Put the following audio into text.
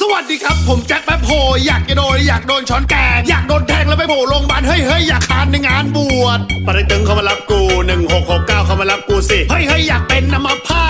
สวัสดีครับ ผมแจ็คแป๊บโฮอยากจะโดน อยากโดนช้อนแกงอยากโดนแทงแล้วไปโผล่โรงพยาบาลเฮ้ยเฮ้ยอยากคานในงานบวชปริตึงเขามารับกูหนึ่งหกหกเก้าเขามารับกูสิ เฮ้ยเฮ้ยอยากเป็นนำมาพา